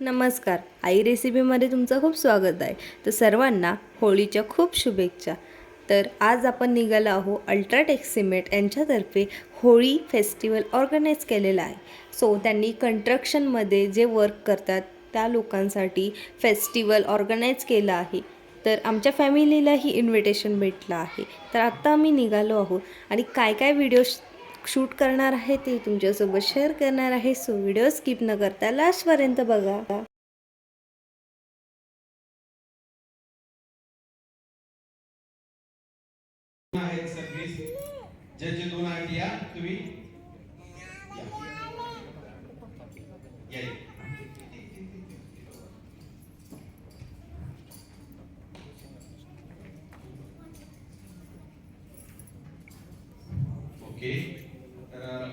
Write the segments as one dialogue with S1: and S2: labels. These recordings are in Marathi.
S1: नमस्कार. आई रेसिपीमध्ये तुमचं खूप स्वागत आहे. तर सर्वांना होळीच्या खूप शुभेच्छा. तर आज आपण निघालो आहो अल्ट्राटेक सिमेंट यांच्यातर्फे होळी फेस्टिवल ऑर्गनाईज केलेला आहे. सो त्यांनी कंस्ट्रक्शनमध्ये जे वर्क करतात त्या लोकांसाठी फेस्टिवल ऑर्गनाईज केलं आहे. तर आमच्या फॅमिलीलाही इन्व्हिटेशन भेटलं आहे. तर आत्ता आम्ही निघालो आहोत आणि काय काय व्हिडिओ शूट करणार आहे ते तुमच्यासोबत शेअर करणार आहे. सो व्हिडिओ स्किप न करता लास्टपर्यंत बघा.
S2: आहेत दोन आहेत या तुम्ही? ओके तर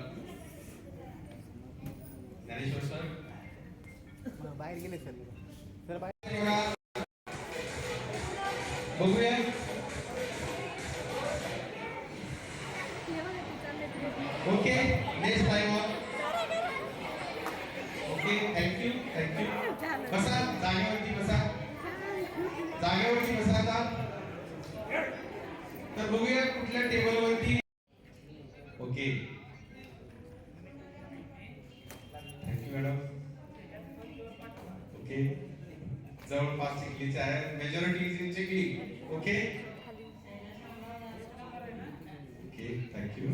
S2: ज्ञानेश्वर सर
S3: बाहेर गेले सर सर बाहेर
S2: बघूया okay next time okay thank you thank you बसा जागेवरती बसा. जागेवरती बसा आता. तर बघूया कुठल्या टेबलवरती ओके थँक्यू मॅडम ओके जवळपास चिखलीचे आहे majority is in Chikhli okay okay thank you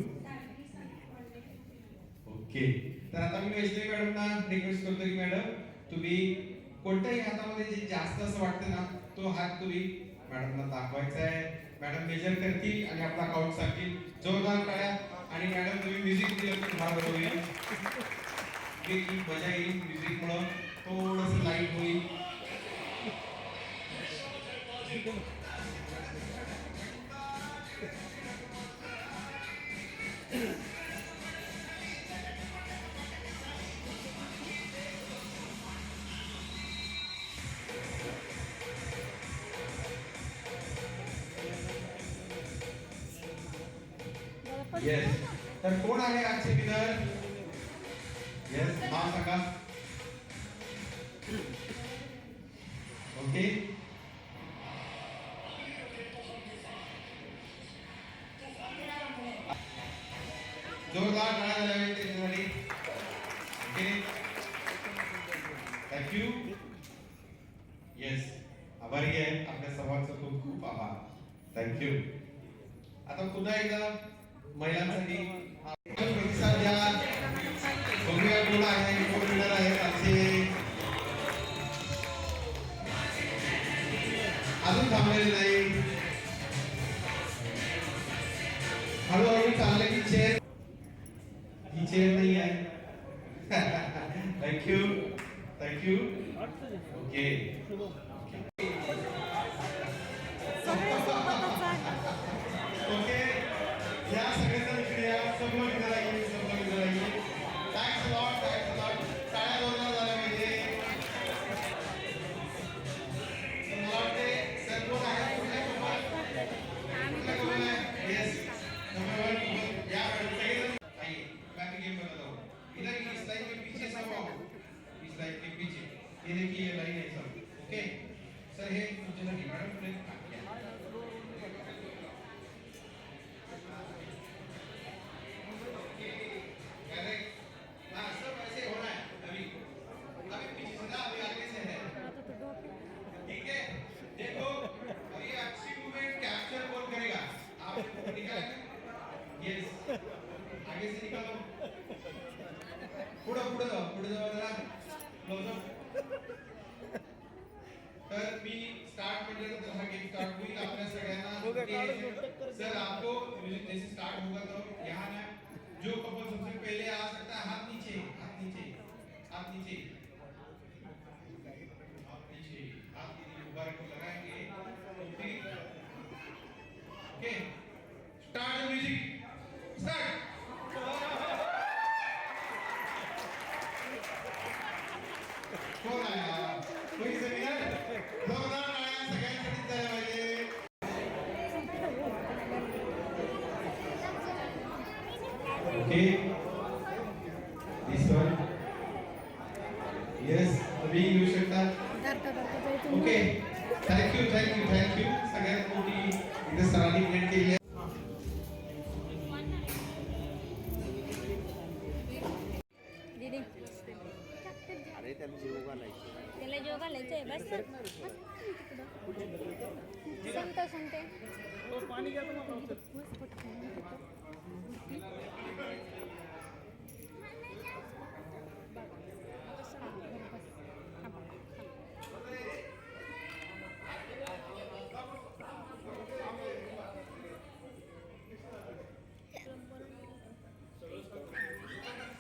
S2: okay तर आता मी वैष्णवी मॅडमना रिक्वेस्ट करतो की मॅडम तुम्ही कोणत्याही हातामध्ये जे जास्त असं वाटतं ना तो हात तुम्ही मॅडमला दाखवायचा आहे. मॅडम मेजर करतील आणि आपला अकाउंट सांगतील. जोरदार टाळ्या आणि मॅडम तुम्ही म्युझिक दिलं तर फार बरं होईल मजा येईल म्युझिक मुळे थोडस लाइट होईल. येस तर कोण आहे आजचे विनर येस नाव सांगा ओके थँक्यू येस आभारी आहे आपल्या सर्वांचं खूप खूप आभार. थँक्यू आता पुन्हा एकदा महिलांसाठी प्रतिसाद द्या बघूया कोण आहे कोण विनर आहे आजचे अजून थांबलेले नाही. हळूहळू चाललं की चेअर ही चेअर नाही आहे थँक्यू थँक्यू ओके ओके पुढे पुढे जाऊ पुढे जाऊ तर मी स्टार्ट म्हटलं तर हा गेम स्टार्ट होईल आपल्या सगळ्यांना सर आपको जैसे स्टार्ट होगा तो यहाँ ना जो कपल सबसे पहले आ सकता है हाथ नीचे हाथ नीचे हाथ नीचे तुम्ही. येऊ शकता ओके थँक्यू थँक्यू थँक्यू सगळ्यात मोठी इथे सरांनी प्लेट केली आहे.
S4: दीदी.
S3: अरे त्याला जीव घालायचे.
S4: त्याला जेव घालायचंय बस. सांगतो सांगते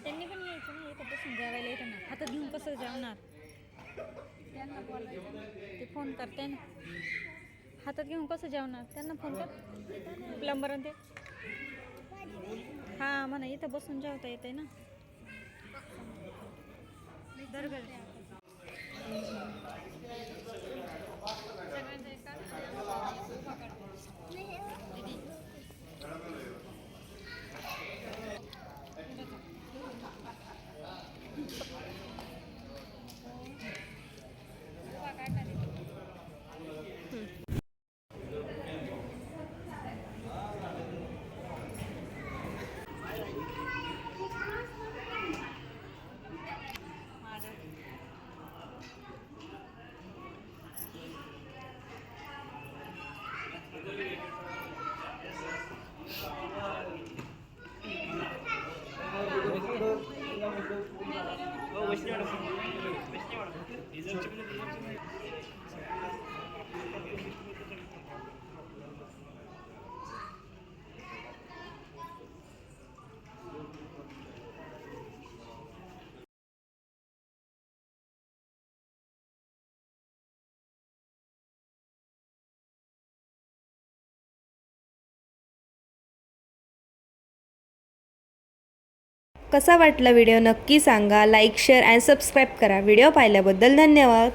S4: त्यांनी पण यायचं ना इथं बसून जेवायला येतं ना हातात घेऊन कसं जेवणार? त्यांना बोलायचं. ते फोन करते ना. हातात घेऊन कसं जेवणार? त्यांना फोन कर. प्लंबर ते. हा म्हणा इथं बसून जेवता येते ना. दरगड
S1: कसा वाटला व्हिडिओ नक्की सांगा. लाईक शेअर अँड सबस्क्राईब करा. व्हिडिओ पाहिल्याबद्दल धन्यवाद.